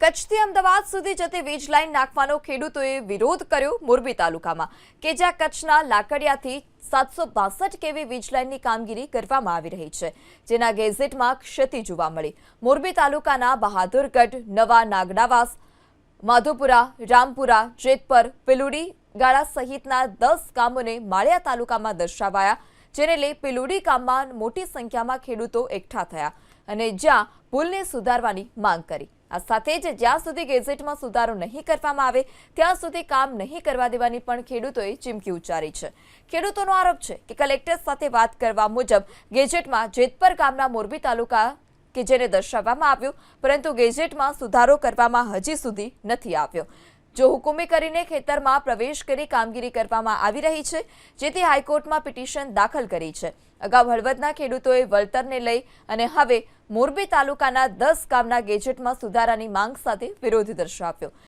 કચ્છથી અમદાવાદ સુધી જતી વીજ લાઇન નાખવાનો ખેડૂતોએ વિરોધ કર્યો મોરબી તાલુકામાં, કે જ્યાં કચ્છના લાકડિયાથી સાતસો બાસઠ કેવી વીજ લાઇનની કામગીરી કરવામાં આવી રહી છે, જેના ગેઝેટમાં ક્ષતિ જોવા મળી. મોરબી તાલુકાના બહાદુરગઢ, નવા નાગડાવાસ, માધોપુરા, રામપુરા, જેતપર, પિલુડી ગાળા સહિતના દસ ગામોને માળિયા તાલુકામાં દર્શાવાયા, જેને લઈ પિલુડી ગામમાં મોટી સંખ્યામાં ખેડૂતો એકઠા થયા અને જ્યાં ભૂલને સુધારવાની માંગ કરી. આ સાથે જ જ્યાં સુધી ગેઝેટમાં સુધારો નહીં કરવામાં આવે, ત્યાં સુધી કામ નહીં કરવા દેવાની પણ ખેડૂતોએ ચીમકી ઉચ્ચારી છે. ખેડૂતોનો આરોપ છે કે કલેક્ટર સાથે વાત કરવા મુજબ ગેજેટમાં જેતપર ગામના મોરબી તાલુકા કે જેને દર્શાવવામાં આવ્યું, પરંતુ ગેજેટમાં સુધારો કરવામાં હજી સુધી નથી આવ્યો. જો હુકુમી કરીને ખેતરમાં પ્રવેશ કરી કામગીરી કરવામાં આવી રહી છે, જેથી હાઈકોર્ટમાં પિટિશન દાખલ કરી છે. અગાઉ હળવદના ખેડૂતોએ વળતરને લઈ અને હવે મોરબી તાલુકાના દસ ગામના ગેજેટમાં સુધારાની માંગ સાથે વિરોધ દર્શાવ્યો.